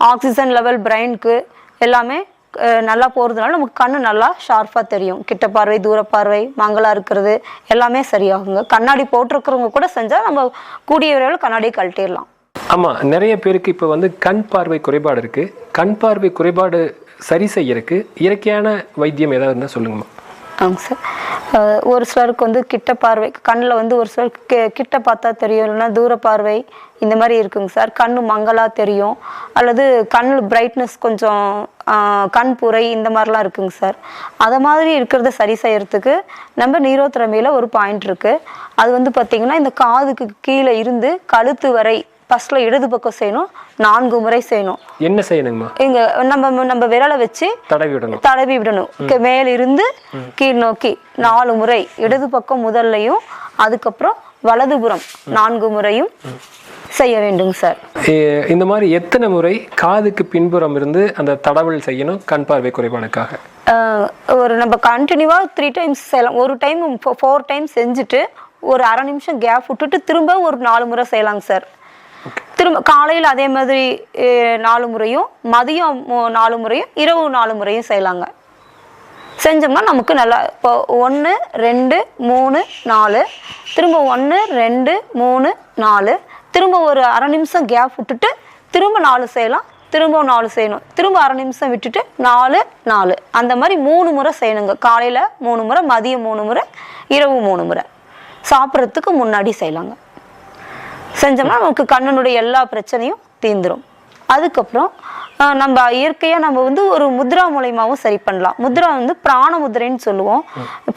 Oxygen level பிரெயினுக்கு எல்லாமே நல்லா போகிறதுனால நமக்கு கண்ணு நல்லா ஷார்ப்பாக தெரியும். கிட்ட பார்வை தூர பார்வை மங்களா இருக்கிறது எல்லாமே சரியாகுங்க. கண்ணாடி போட்டிருக்கிறவங்க கூட செஞ்சால் நம்ம கூடிய விரைவில் கண்ணாடி கழட்டிடலாம். ஆமாம் நிறைய பேருக்கு இப்போ வந்து கண் பார்வை குறைபாடு இருக்குது கண் பார்வை குறைபாடு சரி செய்யறதுக்கு இயற்கையான வைத்தியம் ஏதாவது இருந்தால் சொல்லுங்கம்மா. ஆமாங்க சார். ஒரு சிலருக்கு வந்து கிட்ட பார்வை கண்ணில் வந்து ஒரு சிலருக்கு கிட்ட பார்த்தா தெரியும் இல்லைன்னா தூர பார்வை இந்த மாதிரி இருக்குங்க சார். கண் மங்கலாக தெரியும். அல்லது கண் பிரைட்னஸ் கொஞ்சம் கண் புரை இந்த மாதிரிலாம் இருக்குங்க சார். அதை மாதிரி இருக்கிறத சரி செய்யறதுக்கு நம்ம நீரோத்திறமையில் ஒரு பாயிண்ட் இருக்குது அது வந்து பார்த்திங்கன்னா இந்த காதுக்கு கீழே இருந்து கழுத்து வரை ஃபஸ்ட்டில் இடது பக்கம் செய்யணும் நான்கு முறை செய்யணும். என்ன செய்யணுங்கம்மா? இங்கே நம்ம நம்ம விரலை வச்சு தடவி விடணும். தடவி விடணும். மேலிருந்து கீழ் நோக்கி நாலு முறை இடது பக்கம் முதல்லையும் அதுக்கப்புறம் வலதுபுறம் நான்கு முறையும் செய்ய வேண்டுங்க சார். இந்த மாதிரி எத்தனை முறை காதுக்கு பின்புறம் இருந்து அந்த தடவல் செய்யணும் கண் பார்வை குறைபாடுக்காக? ஒரு நம்ம கண்டினியூவாக த்ரீ டைம்ஸ் செய்யலாம். ஒரு டைம் ஃபோர் டைம் செஞ்சுட்டு ஒரு அரை நிமிஷம் கேப் விட்டுட்டு திரும்ப ஒரு நாலு முறை செய்யலாங்க சார். திரும்ப காலையில் அதே மாதிரி நாலு முறையும் மதியம் நாலு முறையும் இரவு நாலு முறையும் செய்யலாங்க. செஞ்சோம்னா நமக்கு நல்லா இப்போ ஒன்று ரெண்டு மூணு நாலு திரும்ப ஒன்று ரெண்டு மூணு நாலு திரும்ப ஒரு அரை நிமிஷம் கேப் விட்டுட்டு திரும்ப நாலு செய்யலாம் திரும்ப நாலு செய்யணும். திரும்ப அரை நிமிஷம் விட்டுட்டு நாலு நாலு. அந்த மாதிரி மூணு முறை செய்யணுங்க. காலையில் மூணு முறை மதியம் மூணு முறை இரவு மூணு முறை. சாப்பிட்றதுக்கு முன்னாடி செய்யலாங்க. செஞ்சோம்னா நமக்கு கண்ணனுடைய எல்லா பிரச்சனையும் தீந்துரும் அதுக்கப்புறம் நம்ம இயற்கையாக நம்ம வந்து ஒரு முத்ரா மூலயமாவும் சரி பண்ணலாம். முத்ரா வந்து பிராண முதிரைன்னு சொல்லுவோம்.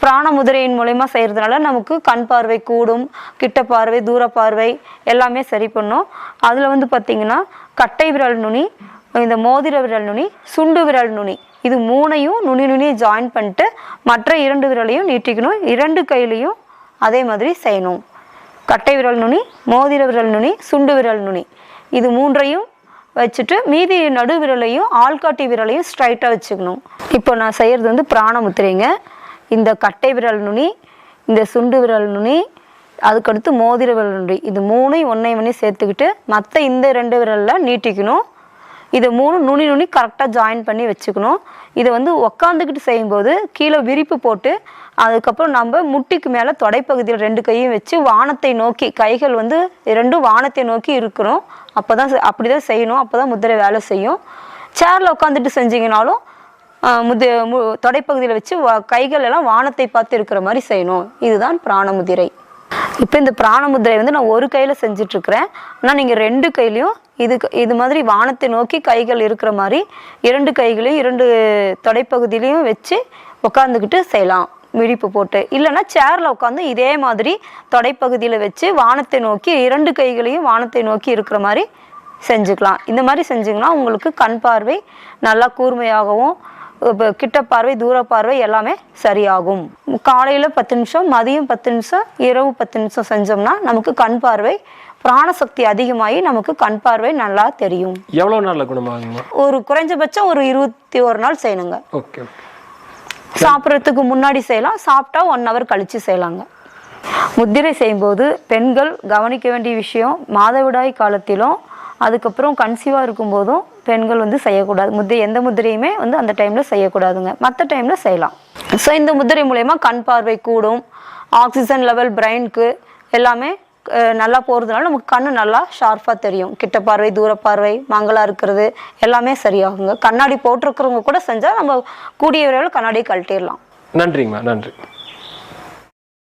பிராண முதிரையின் மூலயமா செய்கிறதுனால நமக்கு கண் பார்வை கூடும் கிட்ட பார்வை தூர பார்வை எல்லாமே சரி பண்ணும். அதில் வந்து பார்த்திங்கன்னா கட்டை விரல் நுனி இந்த மோதிர விரல் நுனி சுண்டு விரல் நுனி இது மூணையும் நுனி நுனியை ஜாயின் பண்ணிட்டு மற்ற இரண்டு விரலையும் நீட்டிக்கணும். இரண்டு கையிலையும் அதே மாதிரி செய்யணும். கட்டை விரல் நுனி மோதிர விரல் நுனி சுண்டு விரல் நுனி. இது மூன்றையும் வச்சுட்டு மீதி நடு விரலையும் ஆள்காட்டி விரலையும் ஸ்ட்ரைட்டாக வச்சுக்கணும். இப்போ நான் செய்கிறது வந்து பிராணமுத்திரைங்க. இந்த கட்டை விரல் நுனி இந்த சுண்டு விரல் நுனி அதுக்கடுத்து மோதிர விரல் நுனி. இது மூணையும் ஒன்றையும் பண்ணி சேர்த்துக்கிட்டு மற்ற இந்த ரெண்டு விரலில் நீட்டிக்கணும். இது மூணு நுனி நுனி கரெக்டாக ஜாயின் பண்ணி வச்சுக்கணும். இதை வந்து உக்காந்துக்கிட்டு செய்யும்போது கீழே விரிப்பு போட்டு அதுக்கப்புறம் நம்ம முட்டிக்கு மேலே தொடைப்பகுதியில் ரெண்டு கையும் வச்சு வானத்தை நோக்கி கைகள் வந்து ரெண்டும் வானத்தை நோக்கி இருக்கணும் அப்போ தான் அப்படி தான் செய்யணும். அப்போ தான் முதிரை வேலை செய்யும். சேரில் உட்காந்துட்டு செஞ்சீங்கனாலும் முத முது தொடைப்பகுதியில் வச்சு வா- கைகள் எல்லாம் வானத்தை பார்த்து இருக்கிற மாதிரி செய்யணும். இதுதான் பிராணமுதிரை. இப்போ இந்த பிராணமுதிரை வந்து நான் ஒரு கையில் செஞ்சிட்ருக்கிறேன். ஆனால் நீங்கள் ரெண்டு கையிலையும் இது இது மாதிரி வானத்தை நோக்கி கைகள் இருக்கிற மாதிரி இரண்டு கைகளையும் இரண்டு தொடைப்பகுதியிலையும் வச்சு உட்காந்துக்கிட்டு செய்யலாம். விழிப்பு போட்டு. இல்லைன்னா சேரில் உட்காந்து இதே மாதிரி தொடைப்பகுதியில் வச்சு வானத்தை நோக்கி இரண்டு கைகளையும் வானத்தை நோக்கி இருக்கிற மாதிரி செஞ்சுக்கலாம். இந்த மாதிரி செஞ்சிங்கன்னா உங்களுக்கு கண் பார்வை நல்லா கூர்மையாகவும் கிட்ட பார்வை தூர பார்வை எல்லாமே சரியாகும். காலையில் பத்து நிமிஷம் மதியம் பத்து நிமிஷம் இரவு பத்து நிமிஷம் செஞ்சோம்னா நமக்கு கண் பார்வை பிராணசக்தி அதிகமாகி நமக்கு கண் பார்வை நல்லா தெரியும். எவ்வளோ நாளில் குணமாகுங்கம்மா ஒரு குறைஞ்சபட்சம் ஒரு இருபத்தி ஒரு நாள் செய்யணுங்க. ஓகே சாப்பிட்றதுக்கு முன்னாடி செய்யலாம் சாப்பிட்டா ஒன் ஹவர் கழித்து செய்யலாங்க. முத்திரை செய்யும்போது பெண்கள் கவனிக்க வேண்டிய விஷயம் மாதவிடாய் காலத்திலும் அதுக்கப்புறம் கன்சீவாக இருக்கும்போதும் பெண்கள் வந்து செய்யக்கூடாது. முத்திரை எந்த முத்திரையுமே வந்து அந்த டைமில் செய்யக்கூடாதுங்க. மற்ற டைமில் செய்யலாம். ஸோ இந்த முத்திரை மூலயமா கண் பார்வை கூடும். ஆக்சிஜன் லெவல் பிரெயினுக்கு எல்லாமே நல்லா போகிறதுனால நமக்கு கண் நல்லா ஷார்ப்பாக தெரியும். கிட்ட பார்வை தூர பார்வை மங்களாக இருக்கிறது எல்லாமே சரியாகுங்க. கண்ணாடி போட்டிருக்கிறவங்க கூட செஞ்சால் நம்ம கூடிய விரைவில் கண்ணாடியை கழட்டிடலாம். நன்றிங்கம்மா நன்றி.